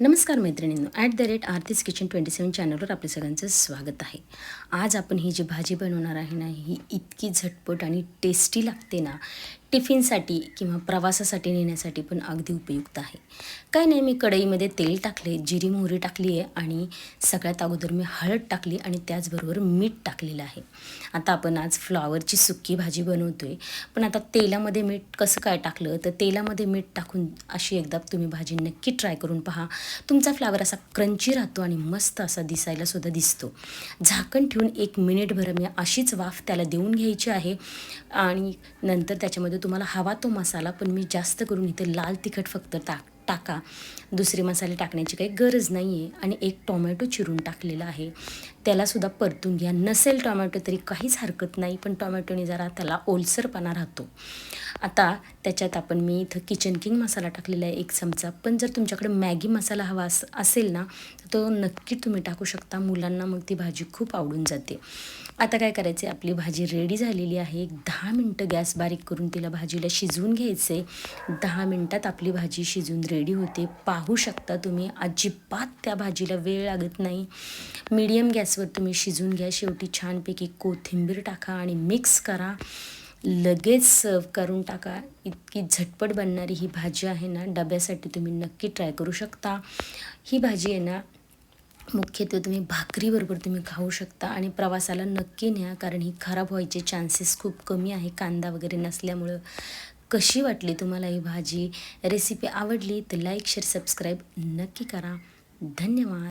नमस्कार मैत्रिणींनो at the rate Aarti's kitchen twenty seven चॅनलवर आपल्या सगळ्यांचं स्वागत आहे. आज आपण ही जी भाजी बनवणार आहे ना ही इतकी झटपट आणि टेस्टी लागते ना टिफिनसाठी किंवा प्रवासासाठी नेण्यासाठी पण अगदी उपयुक्त आहे. काय नाही मी कढईमध्ये तेल टाकले जिरी मोहरी टाकली आहे आणि सगळ्यात अगोदर मी हळद टाकली आणि त्याचबरोबर मीठ टाकलेलं आहे. आता आपण आज फ्लॉवरची सुक्की भाजी बनवतो आहे पण आता तेलामध्ये मीठ कसं काय टाकलं? तर तेलामध्ये मीठ टाकून अशी एकदा तुम्ही भाजी नक्की ट्राय करून पहा. तुमचा फ्लावर असा क्रंची राहतो आणि मस्त असा दिसायला सुद्धा दिसतो. झाकण ठेवून एक मिनिटभर मी अशीच वाफ त्याला देऊन घ्यायची आहे आणि नंतर त्याच्यामध्ये तुम्हाला हवा तो मसाला पण मी जास्त करून इथे लाल तिखट फक्त टाक टाका. दुसरे मसाले टाकण्याची काही गरज नाही आहे आणि एक टोमॅटो चिरून टाकलेला आहे. त्यालासुद्धा परतून घ्या. नसेल टोमॅटो तरी काहीच हरकत नाही पण टोमॅटोने जरा त्याला ओलसरपणा राहतो. आता त्याच्यात आपण मी इथं किचन किंग मसाला टाकलेला आहे एक चमचा. पण जर तुमच्याकडे मॅगी मसाला हवा अस असेल ना तर तो नक्की तुम्ही टाकू शकता. मुलांना मग ती भाजी खूप आवडून जाते. आता काय करायचं आहे? आपली भाजी रेडी झालेली आहे. एक दहा मिनटं गॅस बारीक करून तिला भाजीला शिजवून घ्यायचं आहे दहा मिनटात आपली भाजी शिजून रेडी होते. पाहू शकता तुम्ही अजिबात त्या भाजीला वेळ लागत नाही. मीडियम गॅसवर तुम्ही शिजून घ्या. शेवटी छानपैकी कोथिंबीर टाका आणि मिक्स करा. लगेच सर्व करून टाका. इतकी झटपट बनणारी ही भाजी आहे ना डब्यासाठी तुम्ही नक्की ट्राय करू शकता. ही भाजी आहे ना मुख्यत्वे तुम्ही भाकरीबरोबर तुम्ही खाऊ शकता आणि प्रवासाला नक्की न्या कारण ही खराब व्हायचे चान्सेस खूप कमी आहे. कांदा वगैरे नसल्यामुळं कशी वाटली तुम्हाला ही भाजी? रेसिपी आवडली तर लाईक शेअर सबस्क्राईब नक्की करा. धन्यवाद.